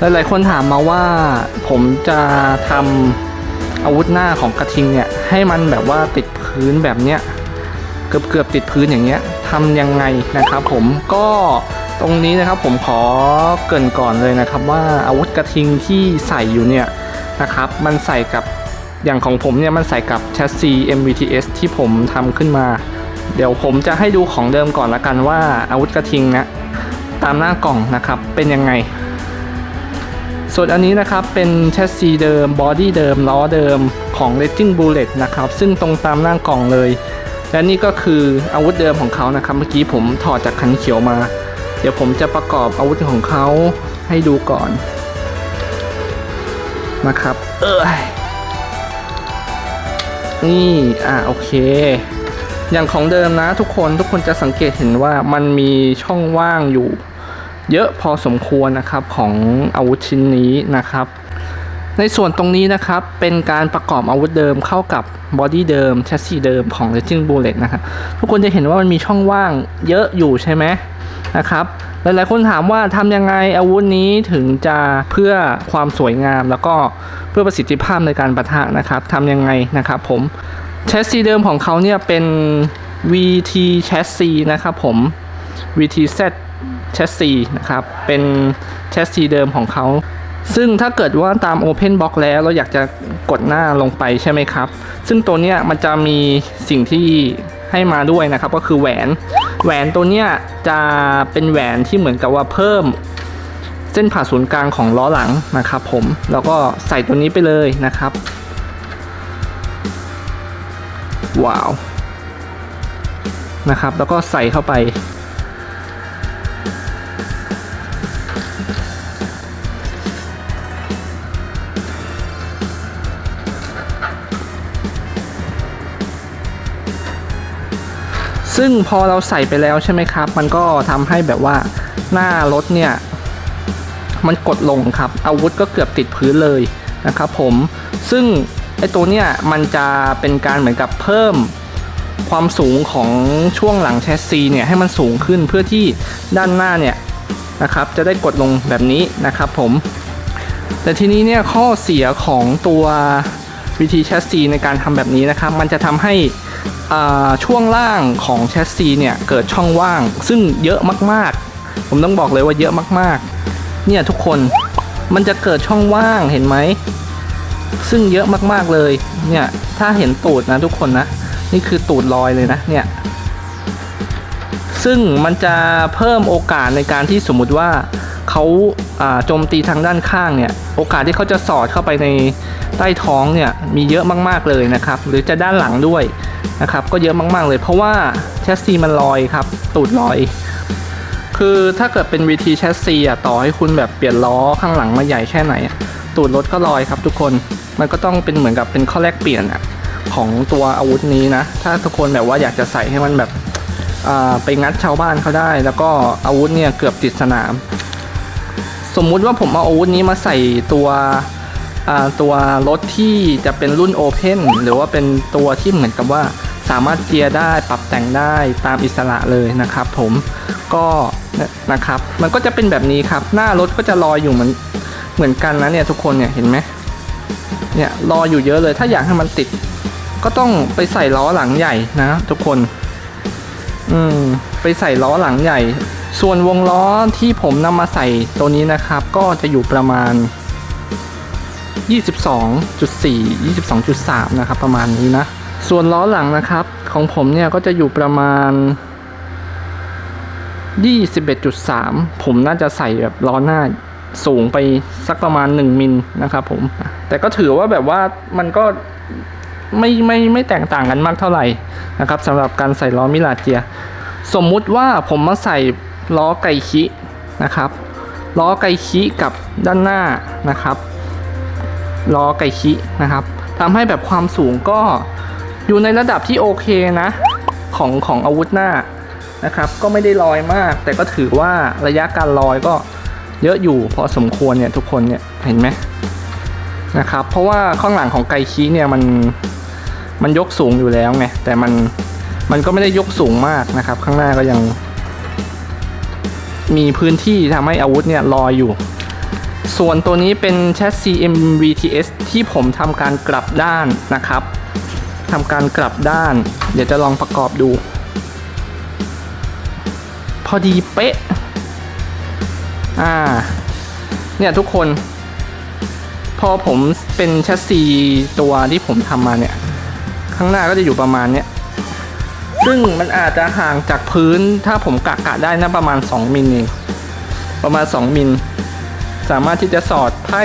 หลายๆคนถามมาว่าผมจะทำอาวุธหน้าของกระทิงเนี่ย ให้มันแบบว่าติดพื้นแบบเนี้ยเกือบเกือบๆติดพื้นอย่างเงี้ยทำยังไงนะครับ ผมก็ตรงนี้นะครับผมขอเกรินก่อนเลยนะครับ ว่าอาวุธกระทิงที่ใส่อยู่เนี่ยนะครับ มันใส่กับอย่างของผมเนี่ยมันใส่กับแชสซี MVTS ที่ผมทำขึ้นมา เดี๋ยวผมจะให้ดูของเดิมก่อนละกันว่าอาวุธกระทิงนะตามหน้ากล่องนะครับเป็นยังไง ส่วนอันนี้นะครับเป็นแชสซีเดิมบอดี้เดิมล้อเดิมของ Raging Bullet นะครับซึ่งตรงตามหน้ากล่องเลย และนี่ก็คืออาวุธเดิมของเขานะครับเมื่อกี้ผมถอดจากคันเขียวมา เดี๋ยวผมจะประกอบอาวุธของเขาให้ดูก่อนนะครับ เอยนี่อะโอเค อย่างของเดิมนะทุกคนทุกคนจะสังเกตเห็นว่ามันมีช่องว่างอยู่ เยอะพอสมควรนะครับของอาวุธชิ้นนี้นะครับ ในส่วนตรงนี้นะครับเป็นการประกอบอาวุธเดิมเข้ากับบอดี้เดิมแชสซีเดิมของ Raging Bullet นะครับทุกคนจะเห็นว่ามันมีช่องว่างเยอะอยู่ใช่ไหมนะครับหลายๆคนถามว่าทำยังไงอาวุธนี้ถึงจะเพื่อความสวยงามแล้วก็เพื่อประสิทธิภาพในการปะทะนะครับทำยังไงนะครับผมแชสซีเดิมของเขาเนี่ยเป็น VT แชสซีนะครับผม VTZ แชสซีนะครับ เป็นแชสซีเดิมของเขา ซึ่งถ้าเกิดว่าตาม Open Box แล้วเราอยากจะกดหน้าลงไปใช่ไหมครับ ซึ่งตัวเนี้ยมันจะมีสิ่งที่ให้มาด้วยนะครับ ก็คือแหวน แหวนตัวเนี้ยจะเป็นแหวนที่เหมือนกับว่าเพิ่มเส้นผ่าศูนย์กลางของล้อหลังนะครับผม แล้วก็ใส่ตัวนี้ไปเลยนะครับ ว้าว นะครับ แล้วก็ใส่เข้าไป ซึ่งพอเราใส่ไปแล้วใช่ไหมครับ มันก็ทำให้แบบว่าหน้ารถเนี่ย มันกดลงครับ อาวุธก็เกือบติดพื้นเลยนะครับผม ซึ่งไอตัวเนี้ยมันจะเป็นการเหมือนกับเพิ่มความสูงของช่วงหลังแชสซีเนี่ยให้มันสูงขึ้นเพื่อที่ด้านหน้าเนี่ยนะครับจะได้กดลงแบบนี้นะครับผม แต่ทีนี้เนี่ยข้อเสียของตัววิธีแชสซีในการทำแบบนี้นะครับ มันจะทำให้ ช่วงล่างของแชสซีเนี่ยเกิดช่องว่าง ซึ่งเยอะมากๆ ผมต้องบอกเลยว่าเยอะมากๆ เนี่ยทุกคนมันจะเกิดช่องว่างเห็นไหม ซึ่งเยอะมากๆเลย เนี่ยถ้าเห็นตูดนะทุกคนนะ นี่คือตูดลอยเลยนะเนี่ย ซึ่งมันจะเพิ่มโอกาสในการที่สมมุติว่าเขาโจมตีทางด้านข้างเนี่ย โอกาสที่เขาจะสอดเข้าไปในใต้ท้องเนี่ยมีเยอะมากๆเลยนะครับ หรือจะด้านหลังด้วย นะครับก็เยอะมาก ๆ เลย เพราะว่าแชสซีมันลอยครับ ตูดลอย คือถ้าเกิดเป็นวีทีแชสซีอะต่อให้คุณแบบเปลี่ยนล้อข้างหลังมาใหญ่แค่ไหน ตูดรถก็ลอยครับทุกคนมันก็ต้องเป็นเหมือนกับเป็นข้อแลกเปลี่ยนอะของตัวอาวุธนี้นะ ถ้าทุกคนแบบว่าอยากจะใส่ให้มันแบบไปงัดชาวบ้านเขาได้ แล้วก็อาวุธเนี่ยเกือบติดสนาม สมมุติว่าผมเอาอาวุธนี้มาใส่ตัว ตัวรถที่จะเป็นรุ่นโอเพนหรือว่าเป็นตัวที่เหมือนกับว่าสามารถเจียร์ได้ปรับแต่งได้ตามอิสระเลยนะครับ ผมก็นะครับมันก็จะเป็นแบบนี้ครับ หน้ารถก็จะลอยอยู่เหมือนเหมือนกันนะเนี่ยทุกคนเนี่ยเห็นไหมเนี่ยรออยู่เยอะเลย ถ้าอยากให้มันติด ก็ต้องไปใส่ล้อหลังใหญ่นะทุกคน อืมไปใส่ล้อหลังใหญ่ ส่วนวงล้อที่ผมนำมาใส่ตัวนี้นะครับ ก็จะอยู่ประมาณ 22.4 22.3 นะครับ ประมาณนี้นะ ส่วนล้อหลังนะครับ ของผมเนี่ยก็จะอยู่ประมาณ 21.3 ผมน่าจะใส่แบบล้อหน้าสูงไปสักประมาณ 1 มิลนะครับผม แต่ก็ถือว่าแบบว่ามันก็ไม่ไม่ไม่แตกต่างกันมากเท่าไหร่นะครับสำหรับการใส่ล้อมิลาเจีย สมมุติว่าผมมาใส่ล้อไกคินะครับ ล้อไกคิกับด้านหน้านะครับ ล้อไกคินะครับทำให้แบบความสูงก็อยู่ในระดับที่โอเคนะของของอาวุธหน้านะครับ ก็ไม่ได้ลอยมาก แต่ก็ถือว่าระยะการลอยก็เยอะอยู่พอสมควรเนี่ยทุกคนเนี่ยเห็นไหมนะครับ เพราะว่าข้างหลังของไกคิเนี่ยมันมันยกสูงอยู่แล้วไงแต่มันมันก็ไม่ได้ยกสูงมากนะครับ ข้างหน้าก็ยัง มีพื้นที่ทำให้อาวุธเนี่ยลอยอยู่ ส่วนตัวนี้เป็นแชสซี MVTS ที่ผมทำการกลับด้านนะครับทำการกลับด้าน เดี๋ยวจะลองประกอบดู พอดีเป๊ะ อ่า เนี่ยทุกคน พอผมเป็นแชสซีตัวที่ผมทำมาเนี่ย ข้างหน้าก็จะอยู่ประมาณเนี้ย ซึ่งมันอาจจะห่างจากพื้นถ้าผมกะกะได้นะประมาณ 2 มิลเองประมาณ 2 มิล สามารถที่จะสอดไพ่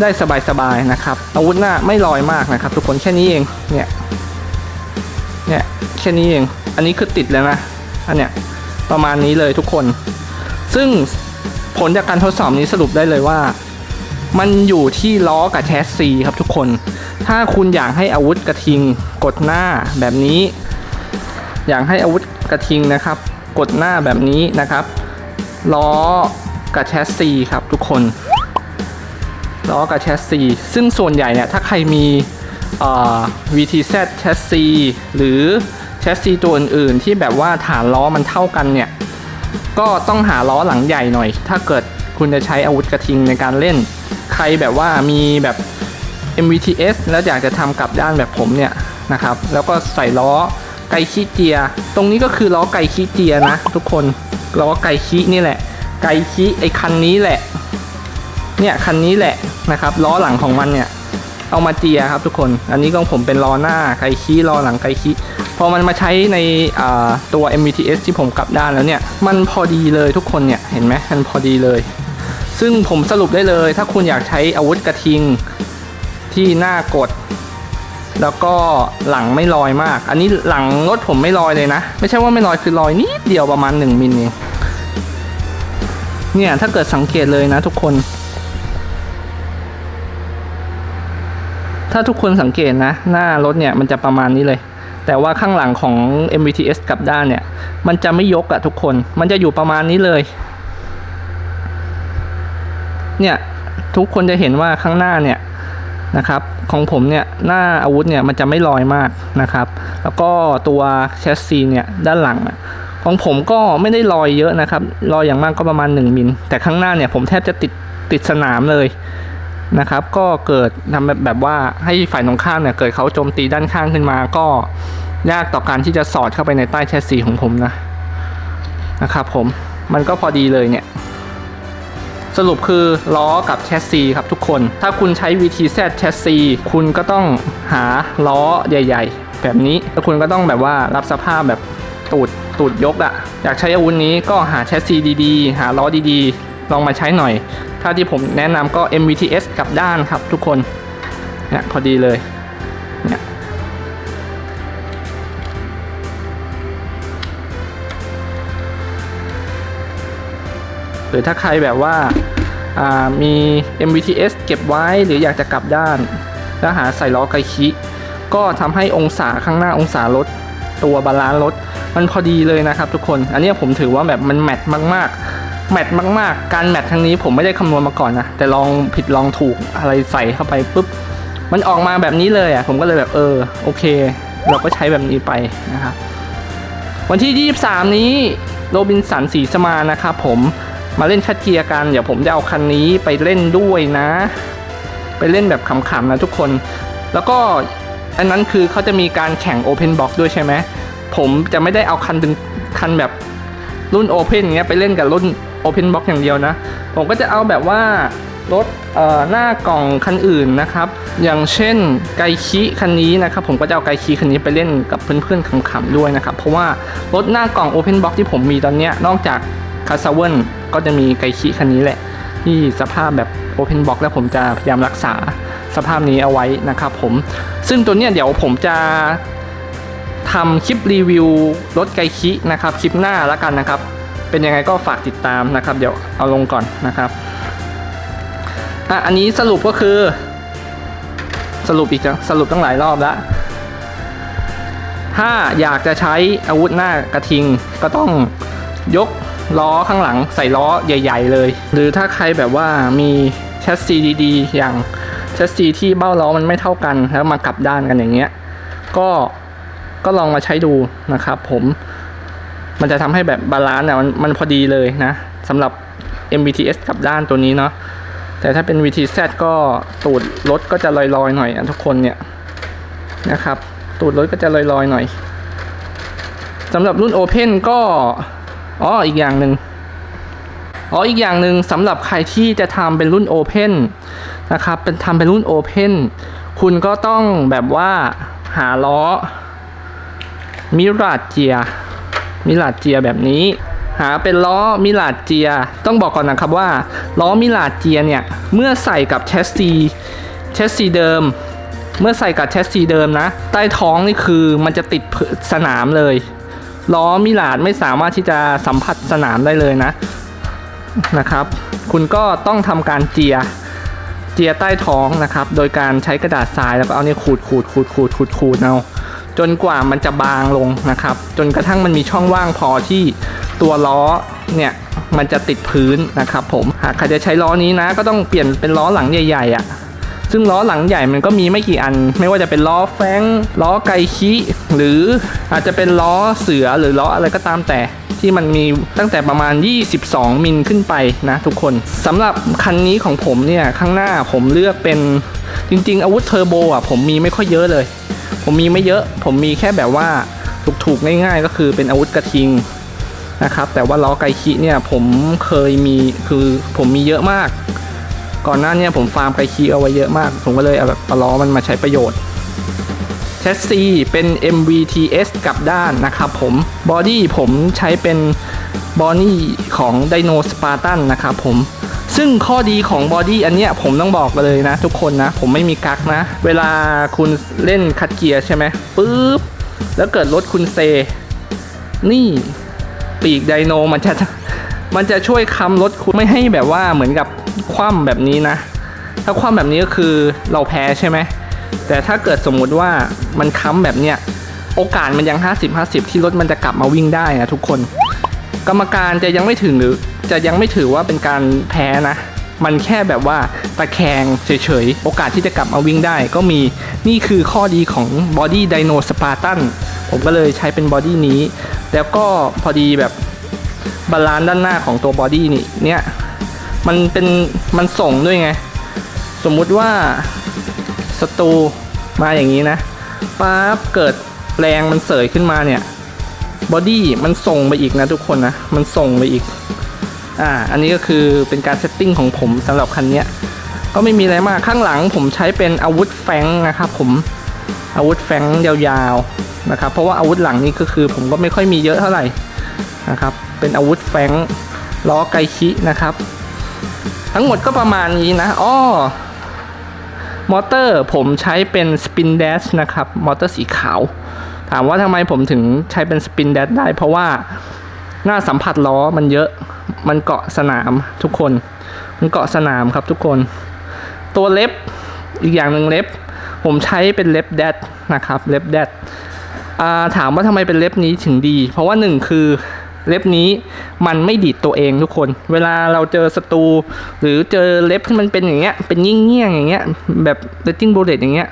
ได้สบายๆนะครับ อาวุธหน้าไม่ลอยมากนะครับ ทุกคนแค่นี้เองเนี่ยเนี่ยแค่นี้เอง อันนี้คือติดแล้วนะอันเนี้ยประมาณนี้เลยทุกคน ซึ่งผลจากการทดสอบนี้สรุปได้เลยว่า มันอยู่ที่ล้อกับแชสซีครับทุกคน ถ้าคุณอยากให้อาวุธกระทิงกดหน้าแบบนี้ อยากให้อาวุธกระทิงนะครับ กดหน้าแบบนี้นะครับ ล้อ กับแชสซีครับทุกคนล้อกับแชสซีซึ่งส่วนใหญ่เนี่ยถ้าใครมี VTZ แชสซีหรือแชสซีตัวอื่นๆที่แบบว่าฐานล้อมันเท่ากันเนี่ย ก็ต้องหาล้อหลังใหญ่หน่อย ถ้าเกิดคุณจะใช้อาวุธกระทิงในการเล่น ใครแบบว่ามีแบบ MVTS แล้วอยากจะทำกลับด้านแบบผมเนี่ยนะครับ แล้วก็ใส่ล้อไกคิเจีย ตรงนี้ก็คือล้อไกคิเจียนะ ทุกคนล้อไกคินี่แหละ ไกคิไอคันนี้แหละ เนี่ยคันนี้แหละนะครับล้อหลังของมันเนี่ย เอามาเจียครับทุกคน อันนี้ของผมเป็นล้อหน้าไกคิล้อหลังไกคิพอมันมาใช้ในตัว MVTS ที่ผมกลับด้านแล้วเนี่ย มันพอดีเลยทุกคนเนี่ยเห็นไหมมันพอดีเลย ซึ่งผมสรุปได้เลย ถ้าคุณอยากใช้อาวุธกระทิงที่หน้ากด แล้วก็หลังไม่ลอยมาก อันนี้หลังรถผมไม่ลอยเลยนะ ไม่ใช่ว่าไม่ลอยคือลอยนิดเดียวประมาณ 1มิลเอง เนี่ยถ้าเกิดสังเกตเลยนะทุกคน ถ้าทุกคนสังเกตนะ หน้ารถเนี่ยมันจะประมาณนี้เลย แต่ว่าข้างหลังของ MVTS กับด้านเนี่ย มันจะไม่ยกอะทุกคน มันจะอยู่ประมาณนี้เลย เนี่ยทุกคนจะเห็นว่าข้างหน้าเนี่ยนะครับของผมเนี่ยหน้าอาวุธเนี่ยมันจะไม่ลอยมากนะครับ แล้วก็ตัวแชสซีเนี่ยด้านหลังอะ ของผมก็ไม่ได้ลอยเยอะนะครับลอยอย่างมากก็ประมาณ 1มิลแต่ข้างหน้าเนี่ยผมแทบจะติดติดสนามเลยนะครับ ก็เกิดทำแบบแบบว่าให้ฝ่ายตรงข้ามเนี่ยเกิดเขาโจมตีด้านข้างขึ้นมา ก็ยากต่อการที่จะสอดเข้าไปในใต้แชสซีของผมนะนะครับผมมันก็พอดีเลยเนี่ย สรุปคือล้อกับแชสซีครับทุกคน ถ้าคุณใช้ VTZ แชสซีคุณก็ต้องหาล้อใหญ่ ๆ แบบนี้แล้วคุณก็ต้องแบบว่ารับสภาพแบบตูด ตูดยกอะอยากใช้อาวุธนี้ก็หาแชสซีดีๆ หาล้อดีๆ ลองมาใช้หน่อย ถ้าที่ผมแนะนำก็ MVTS กลับด้านครับทุกคนเนี่ยพอดีเลยเนี่ยหรือถ้าใครแบบว่าามี MVTS เก็บไว้หรืออยากจะกลับด้าน แล้วหาใส่ล้อไกคิ ก็ทำให้องศาข้างหน้าองศารถ ตัวบาลานซ์รถ มันพอดีเลยนะครับทุกคน อันนี้ผมถือว่าแบบมันแมทมากๆ แมทมากๆ การแมทครั้งนี้ผมไม่ได้คำนวณมาก่อนนะ แต่ลองผิดลองถูกอะไรใส่เข้าไปปุ๊บ มันออกมาแบบนี้เลยอะ ผมก็เลยแบบเออโอเค เราก็ใช้แบบนี้ไปนะครับ วันที่ 23 นี้โรบินสันสีสมานนะครับผม มาเล่นคัดเกียร์กัน เดี๋ยวผมจะเอาคันนี้ไปเล่นด้วยนะ ไปเล่นแบบขำๆนะทุกคน แล้วก็อันนั้นคือเขาจะมีการแข่ง Open Box ด้วยใช่ไหม ผมจะไม่ได้เอาคันดึงคันแบบรุ่น Open เงี้ยไปเล่นกับรุ่น Open Box อกอย่างเดียวนะ ผมก็จะเอาแบบว่ารถหน้ากล่องคันอื่นนะครับ อย่างเช่นไกคิคันนี้นะครับ ผมก็จะเอาไกคิคันนี้ไปเล่นกับเพื่อนๆขำๆด้วยนะครับ เพราะว่ารถหน้ากล่อง Open Box ที่ผมมีตอนเนี้ยนอกจากคาซาเวนก็จะมีไกคิคันนี้แหละ ที่สภาพแบบ Open Box แล้วผมจะพยายามรักษาสภาพนี้เอาไว้นะครับผมซึ่งตัวเนี้ยเดี๋ยวผมจะ ทำคลิปรีวิวรถไกคินะครับคลิปหน้าแล้วกันนะครับ เป็นยังไงก็ฝากติดตามนะครับ เดี๋ยวเอาลงก่อนนะครับอะอันนี้สรุปก็คือ สรุปอีกสรุปตั้งหลายรอบแล้วถ้าอยากจะใช้อาวุธหน้ากระทิงก็ต้องยกล้อข้างหลังใส่ล้อใหญ่ ๆ เลย หรือถ้าใครแบบว่ามีแชสซีดีๆอย่างแชสซีที่เบ้าล้อมันไม่เท่ากันแล้วมากลับด้านกันอย่างเงี้ย ก็ ก็ลองมาใช้ดูนะครับผมมันจะทำให้แบบบาลานซ์เนี่ยมันมันพอดีเลยนะสำหรับ MBTS กับด้านตัวนี้เนาะแต่ถ้าเป็น VTZ ก็ตูดรถก็จะลอยๆหน่อยอะทุกคนเนี่ยนะครับ ตูดรถก็จะลอยๆหน่อยสำหรับรุ่น Open ก็อ๋ออีกอย่างหนึ่งอ๋ออีกอย่างหนึ่งสำหรับใครที่จะทำเป็นรุ่น Open นะครับเป็นทำเป็นรุ่น Open คุณก็ต้องแบบว่าหาล้อ มิราเจีย มิราเจียแบบนี้ หาเป็นล้อมิลาเจีย ต้องบอกก่อนนะครับว่า ล้อมิลาเจียเนี่ย เมื่อใส่กับแชสซีแชสซีเดิม เมื่อใส่กับแชสซีเดิมนะ ใต้ท้องนี่คือมันจะติดสนามเลย ล้อมิลาดไม่สามารถที่จะสัมผัสสนามได้เลยนะ นะครับ คุณก็ต้องทำการเจียเจียใต้ท้องนะครับ โดยการใช้กระดาษทรายแล้วก็เอาเนี่ยขูดขูดขูดขูดขูดขูดเอา จนกว่ามันจะบางลงนะครับ จนกระทั่งมันมีช่องว่างพอที่ตัวล้อเนี่ยมันจะติดพื้นนะครับผมหากใครจะใช้ล้อนี้นะ ก็ต้องเปลี่ยนเป็นล้อหลังใหญ่ๆอะ่ะซึ่งล้อหลังใหญ่มันก็มีไม่กี่อัน ไม่ว่าจะเป็นล้อแฟงล้อไกคิหรืออาจจะเป็นล้อเสือหรือล้ออะไรก็ตามแต่ที่มันมีตั้งแต่ประมาณ 22 มิลขึ้นไปนะทุกคนสำหรับคันนี้ของผมเนี่ยข้างหน้าผมเลือกเป็นจริง ๆ อาวุธเทอร์โบอะผมมีไม่ค่อยเยอะเลย ผมมีไม่เยอะผมมีแค่แบบว่าถูกๆง่ายๆ ก็คือเป็นอาวุธกระทิงนะครับ แต่ว่าล้อไกคิเนี่ยผมเคยมีคือผมมีเยอะมาก ก่อนหน้านี่ยผมฟาร์มไกคิเอาไว้เยอะมาก ผมก็เลยเอาแบบล้อมันมาใช้ประโยชน์แชสซีเป็น MVTS กลับด้านนะครับผมบอดี้ผมใช้เป็นบอดี้ของ Dino Spartan นะครับผม ซึ่งข้อดีของบอดี้อันเนี้ยผมต้องบอกเลยนะ ทุกคนนะ ผมไม่มีกักนะ เวลาคุณเล่นคัดเกียร์ใช่ไหมปุ๊บ แล้วเกิดรถคุณเซ นี่ปีกไดโนมันจะมันจะช่วยค้ำรถคุณไม่ให้แบบว่าเหมือนกับคว่ำแบบนี้นะ ถ้าคว่ำแบบนี้ก็คือเราแพ้ใช่ไหม แต่ถ้าเกิดสมมุติว่ามันค้ำแบบเนี้ยโอกาสมันยัง 50-50 ที่รถมันจะกลับมาวิ่งได้นะทุกคน กรรมการจะยังไม่ถึงหรือจะยังไม่ถือว่าเป็นการแพ้นะ มันแค่แบบว่าตะแคงเฉยๆ โอกาสที่จะกลับมาวิ่งได้ก็มีนี่คือข้อดีของ Body Dino Spartan ผมก็เลยใช้เป็นบอดี้นี้ แล้วก็พอดีแบบบาลานซ์ด้านหน้าของตัวบอดี้นี่เนี่ยมันเป็นมันส่งด้วยไง สมมุติว่าศัตรูมาอย่างนี้นะปั๊บเกิดแรงมันเสยขึ้นมาเนี่ย บอดี้มันส่งไปอีกนะทุกคนนะ มันส่งไปอีก อ่า อันนี้ก็คือเป็นการเซตติ้งของผมสำหรับคันนี้ก็ไม่มีอะไรมากข้างหลังผมใช้เป็นอาวุธแฟงนะครับผมอาวุธแฟงยาวๆนะครับ เพราะว่าอาวุธหลังนี้ก็คือ ผมก็ไม่ค่อยมีเยอะเท่าไหร่นะครับ เป็นอาวุธแฟงล้อไกคินะครับ ทั้งหมดก็ประมาณนี้นะอ้อมอเตอร์ผมใช้เป็น Spin Dash นะครับ มอเตอร์สีขาว ถามว่าทำไมผมถึงใช้เป็น Spin Dash ได้ เพราะว่าหน้าสัมผัสล้อมันเยอะ มันเกาะสนามทุกคน มันเกาะสนามครับทุกคน ตัวเล็บอีกอย่างหนึ่งเล็บ ผมใช้เป็นเล็บแดดนะครับเล็บแดดถามว่าทำไมเป็นเล็บนี้ถึงดี เพราะว่าหนึ่งคือเล็บนี้มันไม่ดีดตัวเองทุกคน เวลาเราเจอศัตรูหรือเจอเล็บที่มันเป็นอย่างเงี้ย เป็นยิ่งเงี้ยอย่างเงี้ย แบบเลตติ้งโบเลตอย่างเงี้ย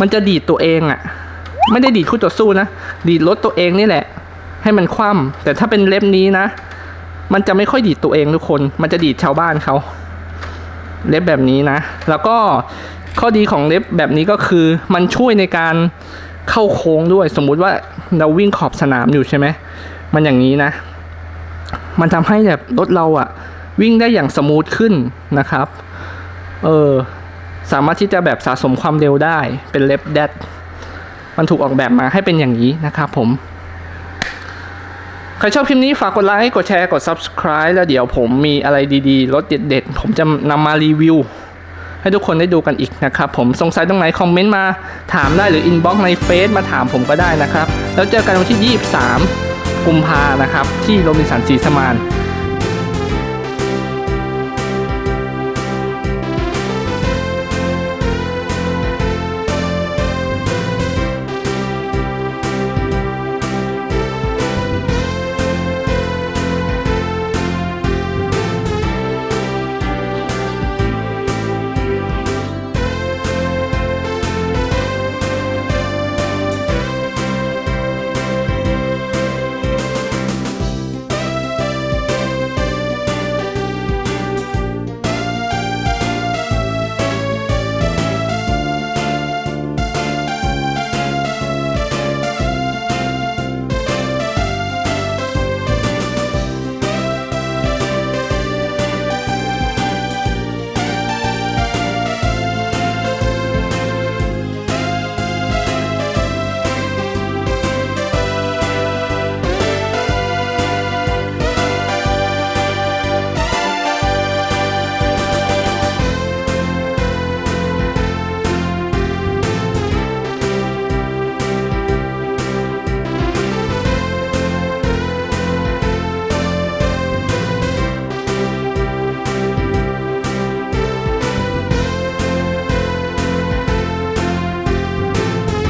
มันจะดีดตัวเองอะ่ะ ไม่ได้ดีดคู่ต่อสู้นะ ดีดรถตัวเองนี่แหละ ให้มันคว่ำแต่ถ้าเป็นเล็บนี้นะ มันจะไม่ค่อยดีดตัวเองทุกคน มันจะดีดชาวบ้านเขา เล็บแบบนี้นะ แล้วก็ข้อดีของเล็บแบบนี้ก็คือ มันช่วยในการเข้าโค้งด้วย สมมุติว่าเราวิ่งขอบสนามอยู่ใช่ไหม มันอย่างนี้นะ มันทำให้แบบรถเราอะวิ่งได้อย่างสมูทขึ้นนะครับ เออ สามารถที่จะแบบสะสมความเร็วได้เป็นเล็บแดด มันถูกออกแบบมาให้เป็นอย่างนี้นะครับผม ใครชอบคลิปนี้ฝากกดไลค์ กดแชร์ กด subscribe แล้วเดี๋ยวผมมีอะไรดีๆ รถเด็ดๆ ผมจะนำมารีวิว ให้ทุกคนได้ดูกันอีกนะครับผม สงสัยตรงไหนคอมเมนต์มาถามได้หรืออินบ็อกซ์ในเฟซมาถามผมก็ได้นะครับ แล้วเจอกันวันที่ 23 กุมภานะครับ ที่โรบินสันสีสมาน